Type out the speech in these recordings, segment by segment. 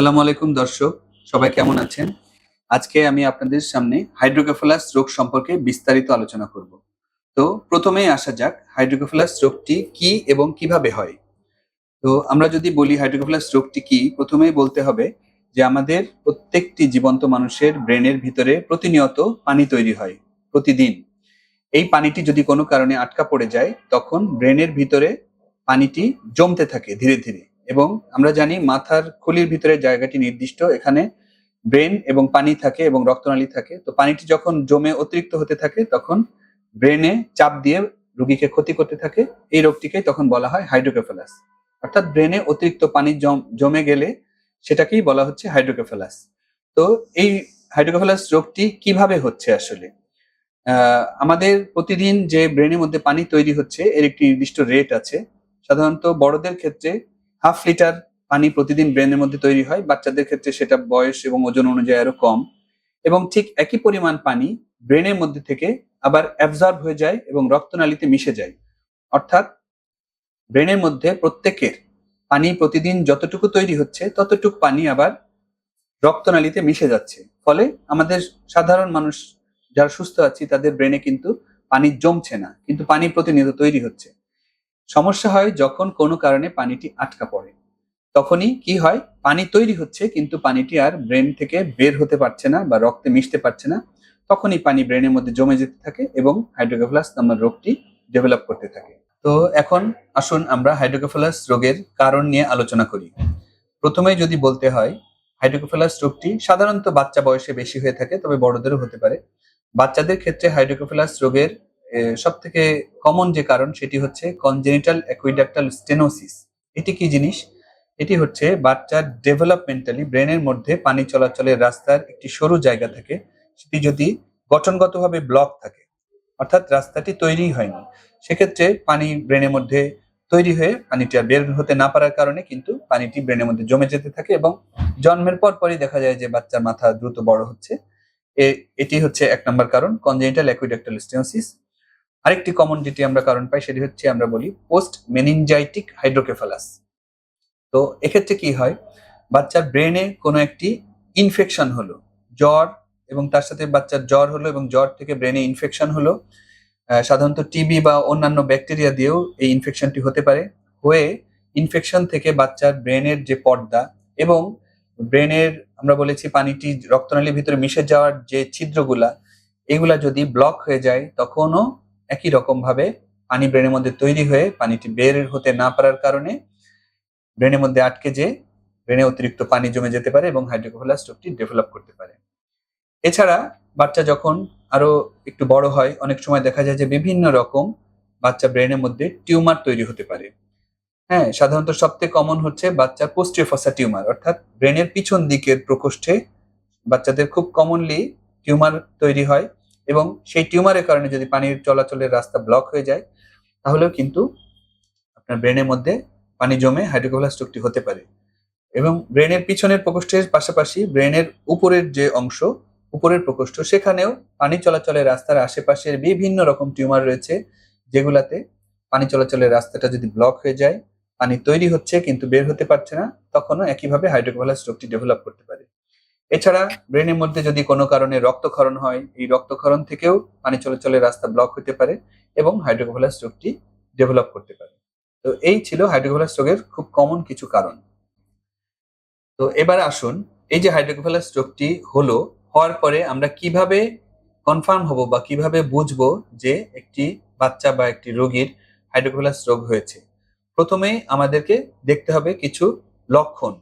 সালামু আলাইকুম, দর্শক। সবাই কেমন আছেন? আজকে আমি আপনাদের সামনে হাইড্রোকেফালাস রোগ সম্পর্কে বিস্তারিত আলোচনা করব। তো প্রথমেই আসা যাক, হাইড্রোকেফালাস রোগটি কি এবং কীভাবে হয়? তো আমরা যদি বলি হাইড্রোকেফালাস রোগটি কি, প্রথমেই বলতে হবে যে আমাদের প্রত্যেকটি জীবন্ত মানুষের ব্রেনের ভিতরে প্রতিনিয়ত পানি তৈরি হয়, প্রতিদিন। এই পানিটি যদি কোনো কারণে আটকা পড়ে যায়, তখন ব্রেনের ভিতরে পানিটি জমতে থাকে ধীরে ধীরে। এবং আমরা জানি মাথার খুলির ভিতরে জায়গাটি নির্দিষ্ট, এখানে ব্রেন এবং পানি থাকে এবং রক্তনালী থাকে। তো পানিটি যখন জমে অতিরিক্ত হতে থাকে, তখন ব্রেনে চাপ দিয়ে রোগীকে ক্ষতি করতে থাকে। এই রোগটিকে তখন বলা হয় হাইড্রোকেফালাস। অর্থাৎ ব্রেনে অতিরিক্ত পানি জম- গেলে সেটাকেই বলা হচ্ছে হাইড্রোকেফালাস। তো এই হাইড্রোকেফালাস রোগটি কীভাবে হচ্ছে আসলে? আমাদের প্রতিদিন যে ব্রেনের মধ্যে পানি তৈরি হচ্ছে, এর একটি নির্দিষ্ট রেট আছে। সাধারণত বড়দের ক্ষেত্রে হাফ লিটার পানি প্রতিদিন ব্রেনের মধ্যে তৈরি হয়। বাচ্চাদের ক্ষেত্রে সেটা বয়স এবং ওজন অনুযায়ী আরও কম। এবং ঠিক একই পরিমাণ পানি ব্রেনের মধ্যে থেকে আবার অ্যাবজর্ব হয়ে যায় এবং রক্তনালীতে মিশে যায়। অর্থাৎ ব্রেনের মধ্যে প্রত্যেকের পানি প্রতিদিন যতটুকু তৈরি হচ্ছে, ততটুকু পানি আবার রক্তনালীতে মিশে যাচ্ছে। ফলে আমাদের সাধারণ মানুষ যারা সুস্থ আছি, তাদের ব্রেনে কিন্তু পানি জমছে না। কিন্তু পানি প্রতিনিয়ত তৈরি হচ্ছে। সমস্যা হয় যখন কোনো কারণে পানিটি আটকা পড়ে। তখনই কি হয়? পানি তৈরি হচ্ছে, কিন্তু পানিটি আর ব্রেন থেকে বের হতে পারছে না বা রক্তে মিশতে পারছে না। তখনই পানি ব্রেনের মধ্যে জমে যেতে থাকে এবং হাইড্রোকেফালাস নামের রোগটি ডেভেলপ করতে থাকে। তো এখন আসুন আমরা হাইড্রোকেফালাস রোগের কারণ নিয়ে আলোচনা করি। প্রথমেই যদি বলতে হয়, হাইড্রোকেফালাস রোগটি সাধারণত বাচ্চা বয়সে বেশি হয়ে থাকে, তবে বড়দেরও হতে পারে। বাচ্চাদের ক্ষেত্রে হাইড্রোকেফালাস রোগের সব থেকে কমন যে কারণ সেটি হচ্ছে কনজেনিটাল অ্যাকুইডাক্টাল স্টেনোসিস এটি কি জিনিস? এটি হচ্ছে বাচ্চার ডেভেলপমেন্টালি ব্রেনের মধ্যে পানি চলাচলের রাস্তার একটি সরু জায়গা থাকে। সেটি যদি গঠনগতভাবে ব্লক থাকে, অর্থাৎ রাস্তাটি তৈরি হয়নি, সেক্ষেত্রে পানি ব্রেনের মধ্যে তৈরি হয়ে পানিটি আর বের হতে না পারার কারণে কিন্তু পানিটি ব্রেনের মধ্যে জমে যেতে থাকে এবং জন্মের পর পরই দেখা যায় যে বাচ্চার মাথা দ্রুত বড় হচ্ছে। এটি হচ্ছে এক নম্বর কারণ কনজেনিটাল অ্যাকুইডাক্টাল স্টেনোসিস আরেকটি কমন যেটি আমরা কারণ পাই সেটি হচ্ছে আমরা বলি পোস্ট মেনিনজাইটিক হাইড্রোকেফালাস তো এক্ষেত্রে কি হয়? বাচ্চার ব্রেনে কোনো একটি ইনফেকশন হলো, জ্বর এবং তার সাথে বাচ্চার জ্বর হলো এবং জ্বর থেকে ব্রেনে ইনফেকশন হলো সাধারণত টিবি বা অন্যান্য ব্যাকটেরিয়া দিয়েও এই ইনফেকশনটি হতে পারে। হয়ে ইনফেকশন থেকে বাচ্চার ব্রেনের যে পর্দা এবং ব্রেনের আমরা বলেছি পানিটি রক্তনালীর ভিতরে মিশে যাওয়ার যে ছিদ্রগুলা, এগুলা যদি ব্লক হয়ে যায় তখনও একই রকম ভাবে পানি ব্রেনের মধ্যে তৈরি হয়ে পানিটি বের হতে না পারার কারণে ব্রেনের মধ্যে আটকে যে ব্রেনে অতিরিক্ত পানি জমে যেতে পারে এবং হাইড্রোকোফালাস রোগটি ডেভেলপ করতে পারে। এছাড়া বাচ্চা যখন আরও একটু বড় হয়, অনেক সময় দেখা যায় যে বিভিন্ন রকম বাচ্চা ব্রেনের মধ্যে টিউমার তৈরি হতে পারে। হ্যাঁ সাধারণত সবথেকে কমন হচ্ছে বাচ্চার পোস্টিওফাসা টিউমার, অর্থাৎ ব্রেনের পিছন দিকের প্রকোষ্ঠে বাচ্চাদের খুব কমনলি টিউমার তৈরি হয়। এবং সেই টিউমারের কারণে যদি পানির চলাচলের রাস্তা ব্লক হয়ে যায়, তাহলেও কিন্তু আপনার ব্রেনের মধ্যে পানি জমে হাইড্রোকোফালাস রোগটি হতে পারে। এবং ব্রেনের পিছনের প্রকোষ্ঠের পাশাপাশি ব্রেনের উপরের যে অংশ, উপরের প্রকোষ্ঠ, সেখানেও পানি চলাচলের রাস্তার আশেপাশের বিভিন্ন রকম টিউমার রয়েছে, যেগুলাতে পানি চলাচলের রাস্তাটা যদি ব্লক হয়ে যায়, পানি তৈরি হচ্ছে কিন্তু বের হতে পারছে না, তখনও একইভাবে হাইড্রোকোফালাস রোগটি ডেভেলপ করতে পারে। এছাড়া ব্রেনের মধ্যে যদি কোনো কারণে রক্তক্ষরণ হয়, এই রক্তক্ষরণ থেকেও পানি চলাচলের রাস্তা ব্লক হতে পারে এবং হাইড্রোকোফালাস রোগটি ডেভেলপ করতে পারে। তো এই ছিল হাইড্রোকোফালাস রোগের খুব কমন কিছু কারণ। তো এবার আসুন, এই যে হাইড্রোকোফালাস রোগটি হলো, হওয়ার পরে আমরা কীভাবে কনফার্ম হব বা কীভাবে বুঝব যে একটি বাচ্চা বা একটি রোগীর হাইড্রোকোফালাস রোগ হয়েছে? প্রথমেই আমাদেরকে দেখতে হবে কিছু লক্ষণ।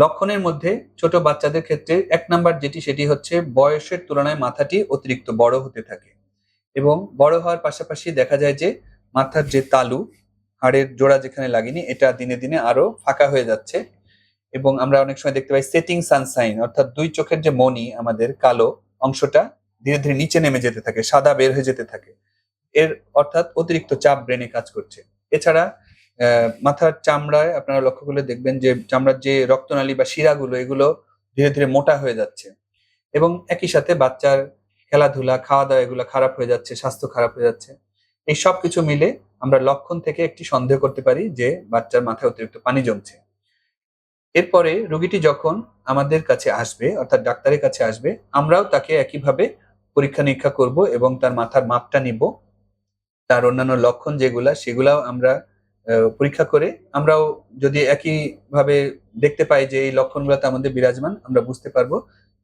লক্ষণের মধ্যে ছোট বাচ্চাদের ক্ষেত্রে এক নাম্বার যেটি, সেটি হচ্ছে বয়সের তুলনায় মাথাটি অতিরিক্ত বড় হতে থাকে এবং বড় হওয়ার পাশাপাশি দেখা যায় যে মাথার যে তালু, হাড়ের জোড়া যেখানে লাগেনি, এটা দিনে দিনে আরও ফাঁকা হয়ে যাচ্ছে এবং আমরা অনেক সময় দেখতে পাই সেটিং সানসাইন অর্থাৎ দুই চোখের যে মনি আমাদের কালো অংশটা ধীরে ধীরে নিচে নেমে যেতে থাকে, সাদা বের হয়ে যেতে থাকে। এর অর্থাৎ অতিরিক্ত চাপ ব্রেনে কাজ করছে। এছাড়া মাথার চামড়ায় আপনারা লক্ষ্য করলে দেখবেন যে চামড়ার যে রক্তনালী বা শিরাগুলো, এগুলো ধীরে ধীরে মোটা হয়ে যাচ্ছে। এবং একই সাথে বাচ্চার খেলাধুলা খাওয়া দাওয়া এগুলো খারাপ হয়ে যাচ্ছে, স্বাস্থ্য খারাপ হয়ে যাচ্ছে। এই সব কিছু মিলে আমরা লক্ষণ থেকে একটি সন্দেহ করতে পারি যে বাচ্চার মাথায় অতিরিক্ত পানি জমছে। এরপরে রোগীটি যখন আমাদের কাছে আসবে, অর্থাৎ ডাক্তারের কাছে আসবে, আমরাও তাকে একইভাবে পরীক্ষা নিরীক্ষা করব এবং তার মাথার মাপটা নিব। তার অন্যান্য লক্ষণ যেগুলা, সেগুলাও আমরা পরীক্ষা করে আমরাও যদি একইভাবে দেখতে পাই যে এই লক্ষণগুলোতে আমাদের বিরাজমান, আমরা বুঝতে পারব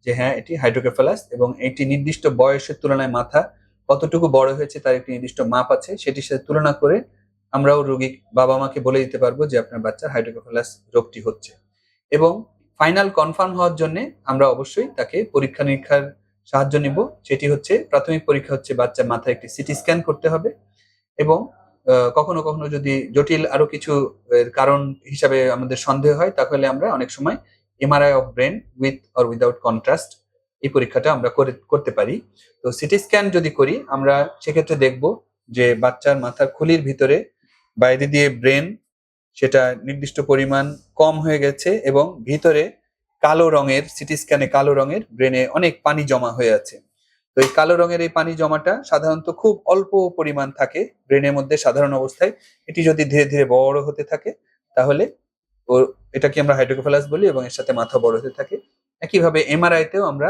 যে হ্যাঁ এটি হাইড্রোকেফালাস এবং এটি নির্দিষ্ট বয়সের তুলনায় মাথা কতটুকু বড় হয়েছে তার একটি নির্দিষ্ট মাপ আছে সেটির সাথে তুলনা করে আমরাও রোগী বাবা মাকে বলে দিতে পারব যে আপনার বাচ্চার হাইড্রোকেফালাস রোগটি হচ্ছে। এবং ফাইনাল কনফার্ম হওয়ার জন্য আমরা অবশ্যই তাকে পরীক্ষা নিরীক্ষার সাহায্য নিব। সেটি হচ্ছে, প্রাথমিক পরীক্ষা হচ্ছে বাচ্চার মাথায় একটি সিটি স্ক্যান করতে হবে এবং কখনো কখনো যদি জটিল আরও কিছু কারণ হিসাবে আমাদের সন্দেহ হয়, তাহলে আমরা অনেক সময় MRI of brain with or without contrast এই পরীক্ষাটা আমরা করে, করতে পারি। তো সিটি স্ক্যান যদি করি, আমরা সেক্ষেত্রে দেখব যে বাচ্চার মাথার খুলির ভিতরে বাইরে দিয়ে ব্রেন সেটা নির্দিষ্ট পরিমাণ কম হয়ে গেছে এবং ভিতরে কালো রঙের সিটি স্ক্যানে কালো রঙের ব্রেনে অনেক পানি জমা হয়ে আছে। তো এই কালো রঙের এই পানি জমাটা সাধারণত খুব অল্প পরিমাণ থাকে, ব্রেনের মধ্যে সাধারণ অবস্থায়। এটি যদি ধীরে ধীরে বড় হতে থাকে, তাহলে ও এটাকে আমরা হাইড্রোকোফালাস বলি এবং এর সাথে মাথা বড় হতে থাকে। একইভাবে এমআরআই তেও আমরা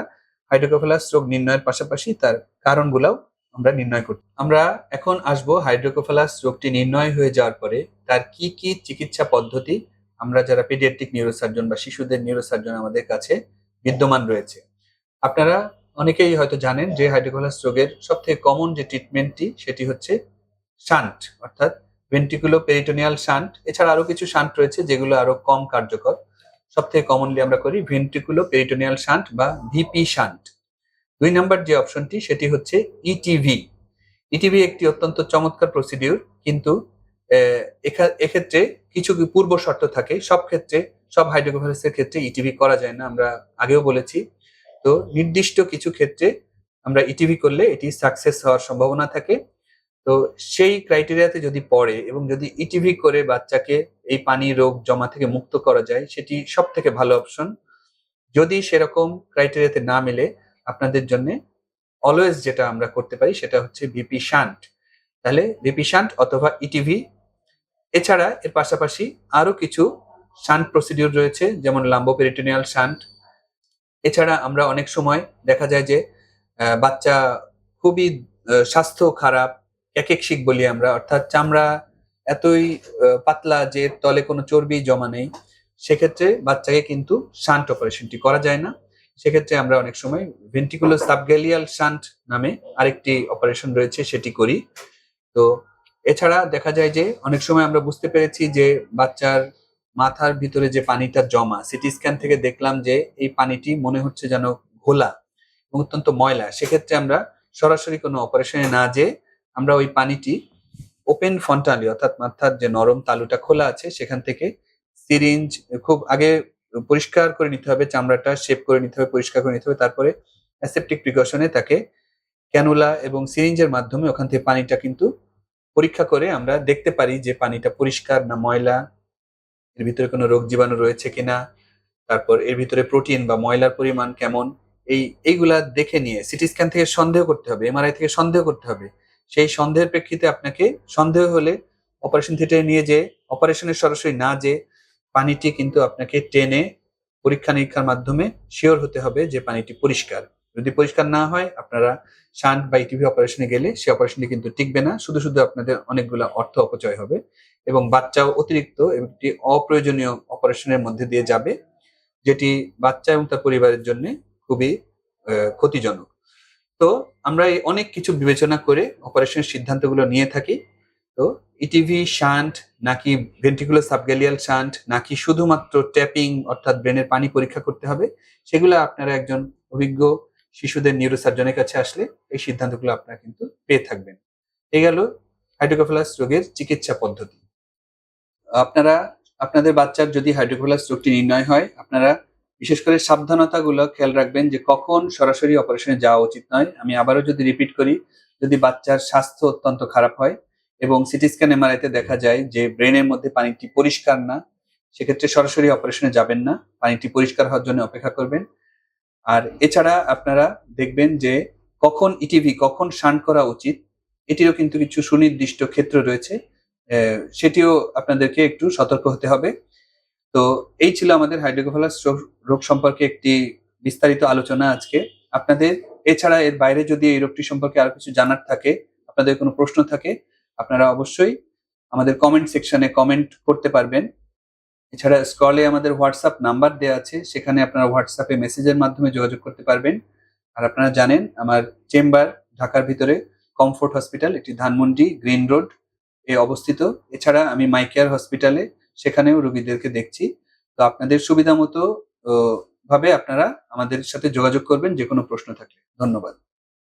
হাইড্রোকোফেলাস রোগ নির্ণয়ের পাশাপাশি তার কারণগুলাও আমরা নির্ণয় করি। আমরা এখন আসব হাইড্রোকোফালাস রোগটি নির্ণয় হয়ে যাওয়ার পরে তার কি কি চিকিৎসা পদ্ধতি, আমরা যারা পেডিয়াট্রিক নিউরোসার্জন বা শিশুদের নিউরোসার্জন আমাদের কাছে বিদ্যমান রয়েছে। আপনারা অনেকেই হয়তো জানেন যে হাইড্রোকোফালাস রোগের সবথেকে কমন যে ট্রিটমেন্টটি সেটি হচ্ছে শান্ট, অর্থাৎ ভেন্টিকুলো পেরিটোনিয়াল শান্ট। এছাড়া আরও কিছু শান্ট রয়েছে যেগুলো আরও কম কার্যকর। সবথেকে কমনলি আমরা করি ভেন্টিকুলো পেরিটোনিয়াল শান্ট বা ভিপি শান্ট। দুই নম্বর যে অপশনটি সেটি হচ্ছে E ইটিভি ইটিভি একটি অত্যন্ত চমৎকার প্রসিডিউর কিন্তু এক্ষেত্রে কিছু পূর্ব শর্ত থাকে। সব ক্ষেত্রে, সব হাইড্রোকোফালাসের ক্ষেত্রে ইটিভি করা যায় না। আমরা আগেও বলেছি তো নির্দিষ্ট কিছু ক্ষেত্রে আমরা ইটিভি করলে এটি সাকসেস হওয়ার সম্ভাবনা থাকে। তো সেই ক্রাইটেরিয়াতে যদি পড়ে এবং যদি ইটিভি করে বাচ্চাকে এই পানি রোগ জমা থেকে মুক্ত করা যায়, সেটি সব থেকে ভালো অপশন যদি সেরকম ক্রাইটেরিয়াতে না মেলে, আপনাদের জন্য অলওয়েজ যেটা আমরা করতে পারি সেটা হচ্ছে বিপি শান্ট তাহলে বিপি শান্ট অথবা ইটিভি এছাড়া এর পাশাপাশি আরও কিছু শান্ট প্রসিডিউর রয়েছে, যেমন লাম্বোপেরিটোনিয়াল শান্ট এছাড়া আমরা অনেক সময় দেখা যায় যে বাচ্চা খুবই স্বাস্থ্য খারাপ একেকশিক বলি আমরা, অর্থাৎ চামড়া এতই পাতলা যে তলে কোনো চর্বি জমা নেই, সেক্ষেত্রে বাচ্চাকে কিন্তু শান্ট অপারেশনটি করা যায় না। সেক্ষেত্রে আমরা অনেক সময় ভেন্টিকুলো সাবগ্যালিয়াল শান্ট নামে আরেকটি অপারেশন রয়েছে, সেটি করি। তো এছাড়া দেখা যায় যে, অনেক সময় আমরা বুঝতে পেরেছি যে, বাচ্চার মাথার ভিতরে যে পানিটা জমা সিটি স্ক্যান থেকে দেখলাম যে এই পানিটি মনে হচ্ছে যেন ঘোলা এবং অত্যন্ত ময়লা। সেক্ষেত্রে আমরা সরাসরি কোনো অপারেশনে না যেয়ে আমরা ওই পানিটি ওপেন ফন্টালি অর্থাৎ মাথার যে নরম তালুটা খোলা আছে, সেখান থেকে সিরিঞ্জ খুব আগে পরিষ্কার করে নিতে হবে, চামড়াটা শেপ করে নিতে হবে, পরিষ্কার করে নিতে হবে, তারপরে অ্যাসেপ্টিক প্রিকশনে তাকে ক্যানুলা এবং সিরিঞ্জের মাধ্যমে ওখান থেকে পানিটা কিন্তু পরীক্ষা করে আমরা দেখতে পারি যে পানিটা পরিষ্কার না ময়লা। এর ভিতরে কোনো রোগ জীবাণু রয়েছে কিনা, তারপর এর ভিতরে প্রোটিন বা ময়লার পরিমাণ কেমন, এই, এইগুলা দেখে নিয়ে সিটি স্ক্যান থেকে সন্দেহ করতে হবে, এমআরআই থেকে সন্দেহ করতে হবে। সেই সন্দেহের প্রেক্ষিতে আপনাকে সন্দেহ হলে অপারেশন থিয়েটারে নিয়ে যে অপারেশনের সরাসরি না যে পানিটি কিন্তু আপনাকে টেনে পরীক্ষা নিরীক্ষার মাধ্যমে শিওর হতে হবে যে পানিটি পরিষ্কার। যদি পরিষ্কার না হয়, আপনারা শান্ট বা ইটিভি অপারেশনে গেলে সেই অপারেশনটি কিন্তু টিকবে না। শুধু শুধু আপনাদের অনেকগুলা অর্থ অপচয় হবে এবং বাচ্চাও অতিরিক্ত একটি অপ্রয়োজনীয় অপারেশনের মধ্যে দিয়ে যাবে, যেটি বাচ্চা এবং তার পরিবারের জন্য খুবই ক্ষতিজনক। তো আমরা এই অনেক কিছু বিবেচনা করে অপারেশনের সিদ্ধান্তগুলো নিয়ে থাকি। তো ইটিভি শান্ট, নাকি ভেন্টিকুলার সাবগ্যালিয়াল শান্ট, নাকি শুধুমাত্র ট্যাপিং অর্থাৎ ব্রেনের পানি পরীক্ষা করতে হবে, সেগুলো আপনারা একজন অভিজ্ঞ শিশুদের নিউরোসার্জনের কাছে আসলে এই সিদ্ধান্তগুলো আপনারা কিন্তু পেয়ে থাকবেন। এই গেল হাইড্রোকোফালাস রোগের চিকিৎসা পদ্ধতি। আপনারা, আপনাদের বাচ্চার যদি হাইড্রোকোফালাস রোগটি নির্ণয় হয়, আপনারা বিশেষ করে সাবধানতাগুলো খেয়াল রাখবেন যে কখন সরাসরি অপারেশনে যাওয়া উচিত নয়। আমি আবারও যদি রিপিট করি, যদি বাচ্চার স্বাস্থ্য অত্যন্ত খারাপ হয় এবং সিটি স্ক্যান এমআরআইতে দেখা যায় যে ব্রেনের মধ্যে পানিটি পরিষ্কার না, সেক্ষেত্রে সরাসরি অপারেশনে যাবেন না। পানিটি পরিষ্কার হওয়ার জন্য অপেক্ষা করবেন। আর এছাড়া আপনারা দেখবেন যে কখন ইটিভি কখন শান্ট করা উচিত, এটিরও কিন্তু কিছু সুনির্দিষ্ট ক্ষেত্র রয়েছে। সেটিও আপনাদেরকে একটু সতর্ক হতে হবে। তো এই ছিল আমাদের হাইড্রোকোফালাস রোগ সম্পর্কে একটি বিস্তারিত আলোচনা আজকে। আপনাদের, এছাড়া এর বাইরে যদি এই রোগটি সম্পর্কে আরও কিছু জানার থাকে, আপনাদের কোনো প্রশ্ন থাকে, আপনারা অবশ্যই আমাদের কমেন্ট সেকশনে কমেন্ট করতে পারবেন। এছাড়া স্ক্রলে আমাদের হোয়াটসঅ্যাপ নাম্বার দেওয়া আছে, সেখানে আপনারা হোয়াটসঅ্যাপে মেসেজের মাধ্যমে যোগাযোগ করতে পারবেন। আর আপনারা জানেন, আমার চেম্বার ঢাকার ভিতরে কমফোর্ট হসপিটাল, একটি ধানমন্ডি গ্রিন রোড এ অবস্থিত। এছাড়া আমি মাইকেয়ার হসপিটালে, সেখানেও রোগীদেরকে দেখছি। তো আপনাদের সুবিধা মতো ভাবে আপনারা আমাদের সাথে যোগাযোগ করবেন যে কোনো প্রশ্ন থাকলে। ধন্যবাদ।